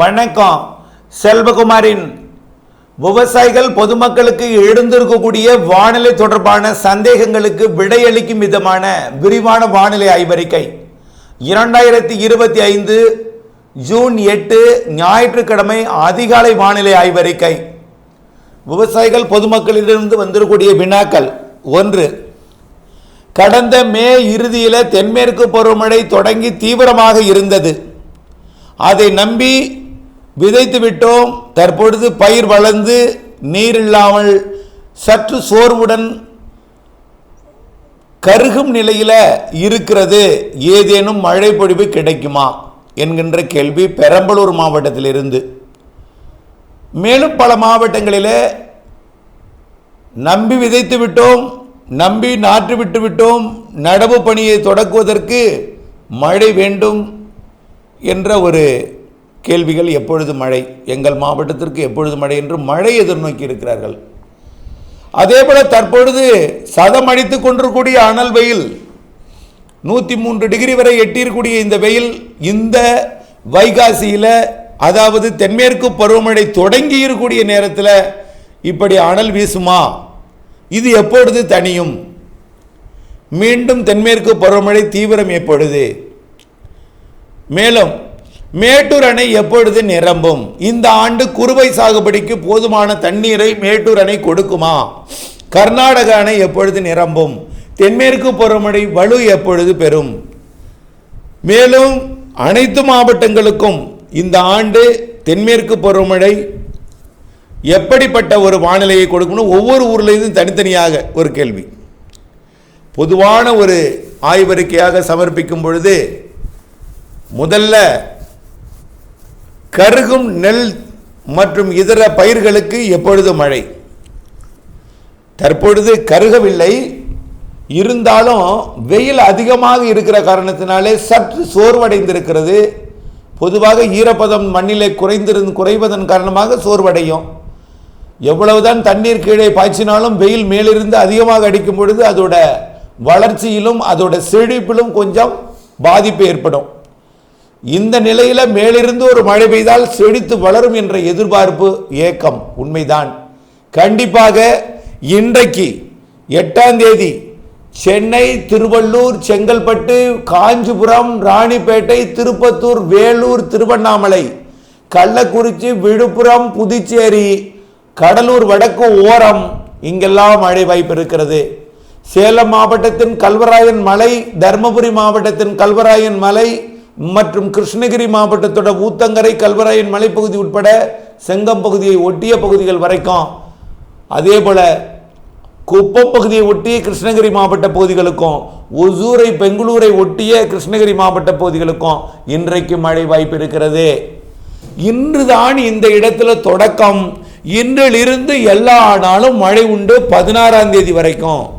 வணக்கம். செல்வகுமாரின் விவசாயிகள் பொதுமக்களுக்கு எழுந்திருக்கக்கூடிய வானிலை தொடர்பான சந்தேகங்களுக்கு விடையளிக்கும் விதமான விரிவான வானிலை ஆய்வறிக்கை. இரண்டாயிரத்தி இருபத்தி ஐந்து ஜூன் எட்டு ஞாயிற்றுக்கிழமை அதிகாலை வானிலை ஆய்வறிக்கை. விவசாயிகள் பொதுமக்களிடமிருந்து வந்திருக்கூடிய வினாக்கள். ஒன்று கடந்த மே இறுதியில் தென்மேற்கு பருவமழை தொடங்கி தீவிரமாக இருந்தது. அதை நம்பி விதைத்து விட்டோம். தற்பொழுது பயிர் வளர்ந்து நீர் இல்லாமல் சற்று சோர்வுடன் கருகும் நிலையில் இருக்கிறது. ஏதேனும் மழை பொழிவு கிடைக்குமா? என்கின்ற கேள்வி பெரம்பலூர் மாவட்டத்திலிருந்து. மேலும் பல மாவட்டங்களில் நம்பி விதைத்து விட்டோம். நம்பி நாற்று விட்டு விட்டோம். நடவு பணியை தொடக்குவதற்கு மழை வேண்டும் என்ற ஒரு கேள்விகள் எப்பொழுது மழை? எங்கள் மாவட்டத்திற்கு எப்பொழுது மழை என்று மழை எதிர்நோக்கி இருக்கிறார்கள். அதேபோல தற்பொழுது சதம் அடித்து கொண்டிருக்கூடிய அனல் வெயில் நூற்றி மூன்று டிகிரி வரை எட்டியிருக்கூடிய இந்த வெயில் இந்த வைகாசியில் அதாவது தென்மேற்கு பருவமழை தொடங்கி இருக்கக்கூடிய நேரத்தில் இப்படி அனல் வீசுமா? இது எப்பொழுது தனியும்? மீண்டும் தென்மேற்கு பருவமழை தீவிரம் எப்பொழுது? மேலும் மேட்டூர் அணை எப்பொழுது நிரம்பும்? இந்த ஆண்டு குறுவை சாகுபடிக்கு போதுமான தண்ணீரை மேட்டூர் அணை கொடுக்குமா? கர்நாடக அணை எப்பொழுது நிரம்பும்? தென்மேற்கு பருவமழை வலு எப்பொழுது பெறும்? மேலும் அனைத்து மாவட்டங்களுக்கும் இந்த ஆண்டு தென்மேற்கு பருவமழை எப்படிப்பட்ட ஒரு வானிலையை கொடுக்கணும் ஒவ்வொரு ஊர்லேயும் தனித்தனியாக ஒரு கேள்வி. பொதுவான ஒரு ஆய்வறிக்கையாக சமர்ப்பிக்கும் பொழுது முதல்ல கருகும் நெல் மற்றும் இதர பயிர்களுக்கு எப்பொழுது மழை? தற்பொழுது கருகவில்லை. இருந்தாலும் வெயில் அதிகமாக இருக்கிற காரணத்தினாலே சற்று சோர்வடைந்திருக்கிறது. பொதுவாக ஈரப்பதம் மண்ணிலே குறைந்திருந்து குறைவதன் காரணமாக சோர்வடையும். எவ்வளவுதான் தண்ணீர் கீழே பாய்ச்சினாலும் வெயில் மேலிருந்து அதிகமாக அடிக்கும் பொழுது அதோட வளர்ச்சியிலும் அதோட செழிப்பிலும் கொஞ்சம் பாதிப்பு ஏற்படும். இந்த நிலையில மேலிருந்து ஒரு மழை பெய்தால் செழித்து வளரும் என்ற எதிர்பார்ப்பு ஏக்கம் உண்மைதான். கண்டிப்பாக இன்றைக்கு எட்டாம் தேதி சென்னை திருவள்ளூர் செங்கல்பட்டு காஞ்சிபுரம் ராணிப்பேட்டை திருப்பத்தூர் வேலூர் திருவண்ணாமலை கள்ளக்குறிச்சி விழுப்புரம் புதுச்சேரி கடலூர் வடக்கு ஓரம் இங்கெல்லாம் மழை வாய்ப்பு இருக்கிறது. சேலம் மாவட்டத்தின் கல்வராயன் மலை தருமபுரி மாவட்டத்தின் கல்வராயன் மலை மற்றும் கிருஷ்ணகிரி மாவட்டத்தோட ஊத்தங்கரை கல்வராயன் மலைப்பகுதி உட்பட செங்கம் பகுதியை ஒட்டிய பகுதிகள் வரைக்கும் அதே போல குப்பம் பகுதியை ஒட்டிய கிருஷ்ணகிரி மாவட்ட பகுதிகளுக்கும் ஒசூரை பெங்களூரை ஒட்டிய கிருஷ்ணகிரி மாவட்ட பகுதிகளுக்கும் இன்றைக்கு மழை வாய்ப்பு இருக்கிறது. இன்றுதான் இந்த இடத்துல தொடக்கம். இன்றிலிருந்து எல்லா நாளும் மழை உண்டு பதினாறாம் தேதி வரைக்கும்.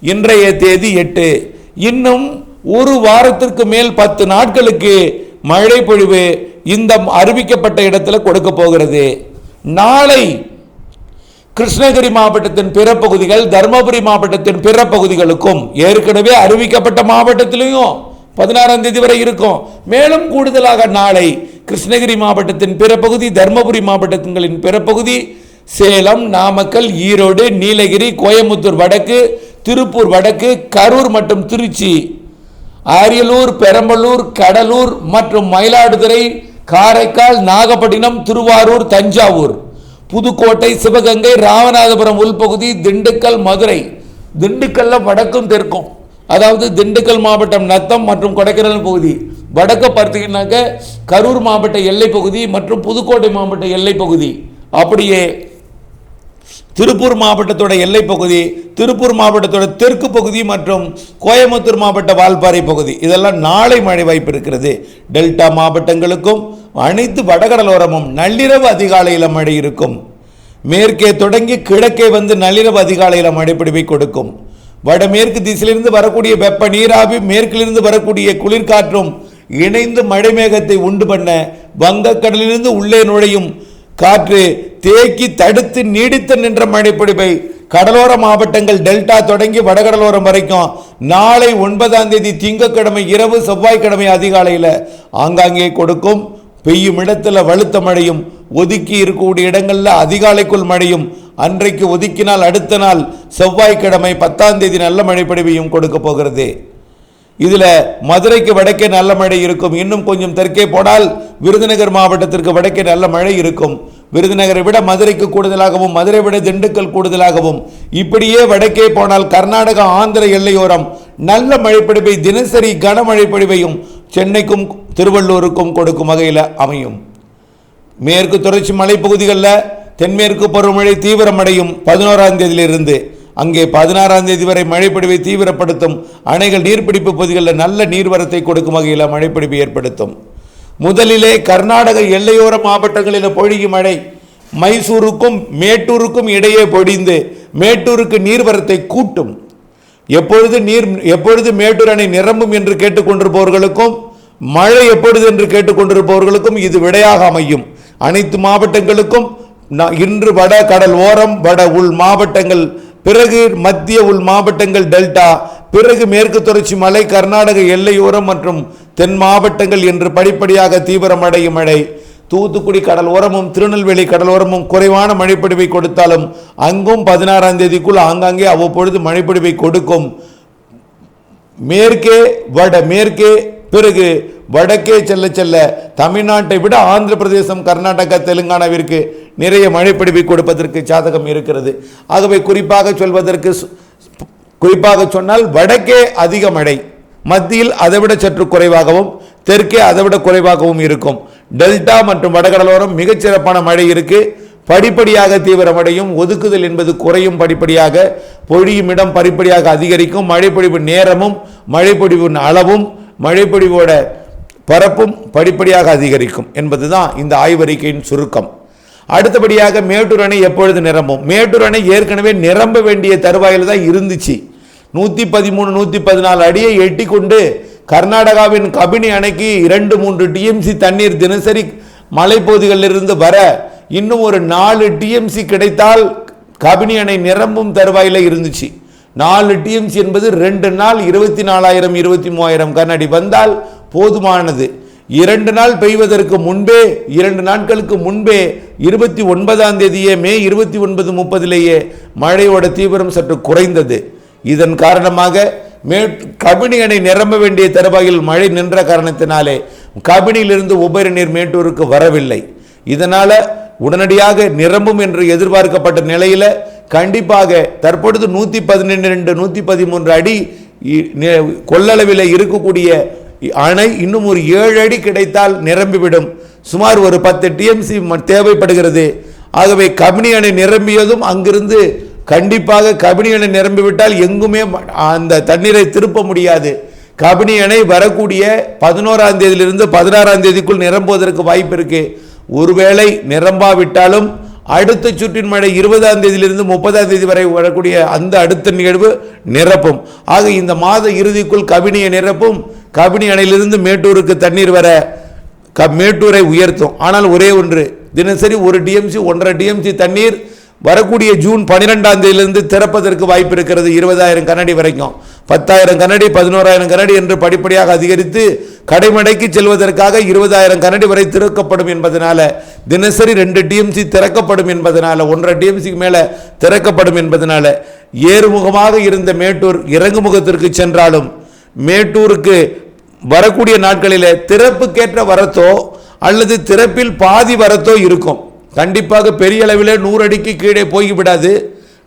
இன்றைய தேதி எட்டு. இன்னும் ஒரு வாரத்திற்கு மேல் பத்து நாட்களுக்கு மழை பொழிவு இந்த அறிவிக்கப்பட்ட இடத்துல கொடுக்க போகிறது. நாளை கிருஷ்ணகிரி மாவட்டத்தின் பிற பகுதிகள் தருமபுரி மாவட்டத்தின் பிற பகுதிகளுக்கும் ஏற்கனவே அறிவிக்கப்பட்ட மாவட்டத்திலையும் பதினாறாம் தேதி வரை இருக்கும். மேலும் கூடுதலாக நாளை கிருஷ்ணகிரி மாவட்டத்தின் பிற பகுதி தருமபுரி மாவட்டங்களின் பிற பகுதி சேலம் நாமக்கல் ஈரோடு நீலகிரி கோயம்புத்தூர் வடக்கு திருப்பூர் வடக்கு கரூர் மற்றும் திருச்சி அரியலூர் பெரம்பலூர் கடலூர் மற்றும் மயிலாடுதுறை காரைக்கால் நாகப்பட்டினம் திருவாரூர் தஞ்சாவூர். புதுக்கோட்டை சிவகங்கை ராமநாதபுரம் உள்பகுதி திண்டுக்கல் மதுரை. திண்டுக்கல்ல வடக்கும் தெற்கும். அதாவது திண்டுக்கல் மாவட்டம் நத்தம் மற்றும் கொடைக்கானல் பகுதி. வடக்க பார்த்தீங்கன்னாக்க கரூர் மாவட்ட எல்லை பகுதி மற்றும் புதுக்கோட்டை மாவட்ட எல்லை பகுதி. அப்படியே திருப்பூர் மாவட்டத்தோட எல்லை பகுதி திருப்பூர் மாவட்டத்தோட தெற்கு பகுதி மற்றும் கோயம்புத்தூர் மாவட்ட வால்பாறை பகுதி. இதெல்லாம் நாளை மழை வாய்ப்பு இருக்கிறது. டெல்டா மாவட்டங்களுக்கும் அனைத்து வடகடலோரமும் நள்ளிரவு அதிகாலையில் மழை இருக்கும். மேற்கே தொடங்கி கிழக்கே வந்து நள்ளிரவு அதிகாலையில் மழைப்பிடிவை கொடுக்கும். வடமேற்கு திசையிலிருந்து வரக்கூடிய வெப்ப நீராவி மேற்கிலிருந்து வரக்கூடிய குளிர்காற்றும் இணைந்து மழை மேகத்தை உண்டு பண்ண வங்கக்கடலிலிருந்து உள்ளே நுழையும் காற்று தேக்கி தடுத்து நீடித்து நின்ற மழைப்பொழிவை கடலோர மாவட்டங்கள் டெல்டா தொடங்கி வடகடலோரம் வரைக்கும். நாளை ஒன்பதாம் தேதி திங்கக்கிழமை இரவு செவ்வாய்க்கிழமை அதிகாலையில் ஆங்காங்கே கொடுக்கும். பெய்யும் இடத்துல வலுத்த மழையும் ஒதுக்கி இருக்கக்கூடிய இடங்களில் அதிகாலைக்குள் மழையும் அன்றைக்கு ஒதுக்கினால் அடுத்த நாள் செவ்வாய்க்கிழமை பத்தாம் தேதி நல்ல மழை கொடுக்க போகிறது. இதில் மதுரைக்கு வடக்கே நல்ல மழை இருக்கும். இன்னும் கொஞ்சம் தெற்கே போனால் விருதுநகர் மாவட்டத்திற்கு வடக்கே நல்ல மழை இருக்கும். விருதுநகரை விட மதுரைக்கு கூடுதலாகவும் மதுரை விட திண்டுக்கல் கூடுதலாகவும். இப்படியே வடக்கே போனால் கர்நாடகா ஆந்திர எல்லையோரம் நல்ல மழைப்பொழிவை தினசரி கனமழை பொழிவையும் சென்னைக்கும் திருவள்ளூருக்கும் கொடுக்கும் வகையில் அமையும். மேற்கு தொடர்ச்சி மலைப்பகுதிகளில் தென்மேற்கு பருவமழை தீவிரமடையும் பதினோராம் தேதியிலிருந்து. அங்கே பதினாறாம் தேதி வரை மழைப்பொழிவை தீவிரப்படுத்தும் அணைகள் நீர்பிடிப்பு பகுதிகளில் நல்ல நீர்வரத்தை கொடுக்கும் வகையில் மழைப்பொழிவு ஏற்படுத்தும். முதலிலே கர்நாடக எல்லையோர மாவட்டங்களில் பொழியும் மழை மைசூருக்கும் மேட்டூருக்கும் இடையே பொடிந்து மேட்டூருக்கு நீர்வரத்தை கூட்டும். எப்பொழுது நீர் எப்பொழுது மேட்டூர் அணை நிரம்பும் என்று கேட்டுக்கொண்டிருப்பவர்களுக்கும் மழை எப்பொழுது என்று கேட்டுக்கொண்டிருப்பவர்களுக்கும் இது விடையாக அமையும். அனைத்து மாவட்டங்களுக்கும் இன்று வட கடல் ஓரம் வட உள் மாவட்டங்கள் பிறகு மத்திய உள் மாவட்டங்கள் டெல்டா பிறகு மேற்கு தொடர்ச்சி மலை கர்நாடக எல்லையோரம் மற்றும் தென் மாவட்டங்கள் என்று படிப்படியாக தீவிரமடையும் மழை. தூத்துக்குடி கடல் ஓரமும் திருநெல்வேலி கடலோரமும் குறைவான மழைப்பிடிவை கொடுத்தாலும் அங்கும் பதினாறாம் தேதிக்குள் ஆங்காங்கே அவ்வப்பொழுது மழைப்பிடிவை கொடுக்கும். மேற்கே வட மேற்கே பிறகு வடக்கே செல்ல செல்ல தமிழ்நாட்டை விட ஆந்திர பிரதேசம் கர்நாடகா தெலுங்கானாவிற்கு நிறைய மழைப்பிடிவை கொடுப்பதற்கு சாதகம் இருக்கிறது. ஆகவே குறிப்பாக சொல்வதற்கு குறிப்பாக சொன்னால் வடக்கே அதிக மழை. மத்தியில் அதைவிட சற்று குறைவாகவும் தெற்கே அதைவிட குறைவாகவும் இருக்கும். டெல்டா மற்றும் வடகடலோரம் மிகச்சிறப்பான மழை இருக்கு. படிப்படியாக தீவிரமடையும் ஒதுக்குதல் என்பது குறையும் படிப்படியாக. பொழியும் இடம் படிப்படியாக அதிகரிக்கும். மழைப்பொழிவு நேரமும் மழைப்பொழிவின் அளவும் மழைப்பொழிவோட பரப்பும் படிப்படியாக அதிகரிக்கும் என்பதுதான் இந்த ஆய்வறிக்கையின் சுருக்கம். அடுத்தபடியாக மேட்டூர் அணை எப்பொழுது நிரம்பும்? மேட்டூர் அணை ஏற்கனவே நிரம்ப வேண்டிய தருவாயில் தான் இருந்துச்சு. நூற்றி பதிமூணு நூற்றி பதினாலு அடியை எட்டி கொண்டு கர்நாடகாவின் கபினி அணைக்கு இரண்டு மூன்று டிஎம்சி தண்ணீர் தினசரி மலைப்பகுதிகளிலிருந்து வர இன்னும் ஒரு நாலு டிஎம்சி கிடைத்தால் கபினி அணை நிரம்பும் தருவாயில் இருந்துச்சு. நாலு டிஎம்சி என்பது ரெண்டு நாள் இருபத்தி நாலாயிரம் இருபத்தி மூவாயிரம் கண்ணாடி வந்தால் போதுமானது. இரண்டு நாள் பெய்வதற்கு முன்பே இரண்டு நாட்களுக்கு முன்பே இருபத்தி ஒன்பதாம் தேதியே மே இருபத்தி ஒன்பது முப்பதிலேயே மழையோட தீவிரம் சற்று குறைந்தது. இதன் காரணமாக மே கபினி அணை நிரம்ப வேண்டிய தருவாயில் மழை நின்ற காரணத்தினாலே கபினியிலிருந்து உபரி நீர் மேட்டூருக்கு வரவில்லை. இதனால் உடனடியாக நிரம்பும் என்று எதிர்பார்க்கப்பட்ட நிலையில் கண்டிப்பாக தற்பொழுது நூற்றி பதினெண்டு நூற்றி பதிமூன்று அடி கொள்ளளவில் இருக்கக்கூடிய அணை இன்னும் ஒரு ஏழு அடி கிடைத்தால் நிரம்பிவிடும். சுமார் ஒரு பத்து டிஎம்சி தேவைப்படுகிறது. ஆகவே கபினி அணை நிரம்பியதும் அங்கிருந்து கண்டிப்பாக கபினி அணை நிரம்பிவிட்டால் எங்குமே அந்த தண்ணீரை திருப்ப முடியாது. கபினி அணை வரக்கூடிய பதினோராம் தேதியிலிருந்து பதினாறாம் தேதிக்குள் நிரம்புவதற்கு வாய்ப்பு இருக்கு. ஒருவேளை நிரம்பாவிட்டாலும் அடுத்த சுற்றின் மழை இருபதாம் தேதியிலிருந்து முப்பதாம் தேதி வரை வரக்கூடிய அந்த அடுத்த நிகழ்வு நிரப்பும். ஆக இந்த மாத இறுதிக்குள் கபினியை நிரப்பும். கபினி அணையிலிருந்து மேட்டூருக்கு தண்ணீர் வர க மேட்டூரை உயர்த்தும். ஆனால் ஒரே ஒன்று தினசரி ஒரு டிஎம்சி ஒன்றரை டிஎம்சி தண்ணீர் வரக்கூடிய ஜூன் பன்னிரெண்டாம் தேதியிலிருந்து திறப்பதற்கு வாய்ப்பு இருக்கிறது. இருபதாயிரம் கனடி வரைக்கும். பத்தாயிரம் கனடி பதினோராயிரம் கனடி என்று படிப்படியாக அதிகரித்து கடைமடைக்கு செல்வதற்காக இருபதாயிரம் கனடி வரை திறக்கப்படும் என்பதனால தினசரி ரெண்டு டிஎம்சி திறக்கப்படும் என்பதனால ஒன்றரை டிஎம்சிக்கு மேலே திறக்கப்படும் என்பதனால ஏறுமுகமாக இருந்த மேட்டூர் இறங்குமுகத்திற்கு சென்றாலும் மேட்டூருக்கு வரக்கூடிய நாட்களில் திறப்புக்கேற்ற வரத்தோ அல்லது திறப்பில் பாதி வரத்தோ இருக்கும். கண்டிப்பாக பெரிய அளவில் நூறு அடிக்கு கீழே போய்விடாது.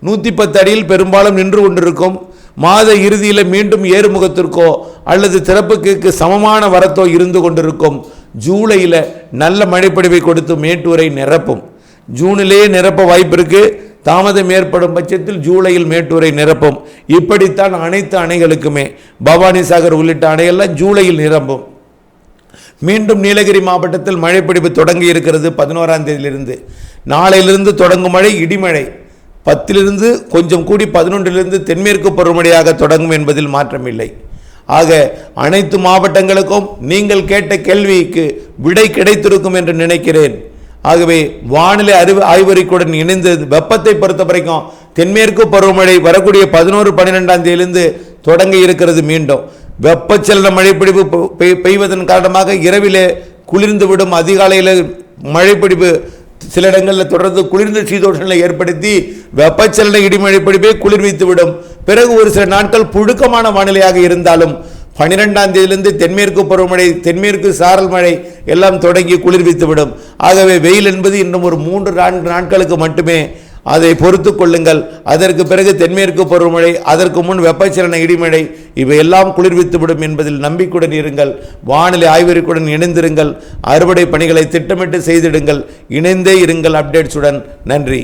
நூற்றி பத்து அடியில் பெரும்பாலும் நின்று கொண்டிருக்கும். மாத இறுதியில் மீண்டும் ஏறுமுகத்திற்கோ அல்லது திறப்புக்கு சமமான வரத்தோ இருந்து கொண்டிருக்கும். ஜூலையில் நல்ல மழைப்பொழிவை கொடுத்து மேட்டூரை நிரப்பும். ஜூனிலேயே நிரப்ப வாய்ப்பு இருக்குது தாமதம் ஏற்படும் பட்சத்தில் ஜூலையில் மேட்டூரை நிரப்பும். இப்படித்தான் அனைத்து அணைகளுக்குமே பவானி சாகர் உள்ளிட்ட அணையெல்லாம் ஜூலையில் நிரம்பும். மீண்டும் நீலகிரி மாவட்டத்தில் மழைப்பிடிப்பு தொடங்கி இருக்கிறது பதினோராம் தேதியிலிருந்து. நாளையிலிருந்து தொடங்கும் மழை இடிமழை. பத்திலிருந்து கொஞ்சம் கூடி பதினொன்றிலிருந்து தென்மேற்கு பருவமழையாக தொடங்கும் என்பதில் மாற்றமில்லை. ஆக அனைத்து மாவட்டங்களுக்கும் நீங்கள் கேட்ட கேள்விக்கு விடை கிடைத்திருக்கும் என்று நினைக்கிறேன். ஆகவே வானிலை அறிவு ஆய்வறிக்கையுடன் இணைந்து வெப்பத்தை பொறுத்த வரைக்கும் தென்மேற்கு பருவமழை வரக்கூடிய பதினோரு பன்னிரெண்டாம் தேதியிலிருந்து தொடங்க இருக்கிறது மீண்டும். வெப்பச்சலன மழைப்பிடிப்பு பெய்வதன் காரணமாக இரவிலே குளிர்ந்து விடும் அதிகாலையில் மழைப்பிடிப்பு சில இடங்களில் தொடர்ந்து குளிர்ந்த சீதோஷங்களை ஏற்படுத்தி வெப்பச்சலன இடிமழைப்பிடிவே குளிர்வித்துவிடும் விடும். பிறகு ஒரு சில நாட்கள் புழுக்கமான வானிலையாக இருந்தாலும் பன்னிரெண்டாம் தேதியிலிருந்து தென்மேற்கு பருவமழை தென்மேற்கு சாரல் மழை எல்லாம் தொடங்கி குளிர்வித்துவிடும் ஆகவே வெயில் என்பது இன்னும் ஒரு மூன்று நான்கு நாட்களுக்கு மட்டுமே அதை பொறுத்து கொள்ளுங்கள். அதற்கு பிறகு தென்மேற்கு பருவமழை அதற்கு முன் வெப்பச்சலன இடிமழை இவையெல்லாம் குளிர்வித்துவிடும் என்பதில் நம்பிக்கையுடன் இருங்கள். வானிலை ஆய்வறிக்குடன் இணைந்திருங்கள். அறுவடை பணிகளை திட்டமிட்டு செய்திடுங்கள். இணைந்தே இருங்கள் அப்டேட்ஸுடன். நன்றி.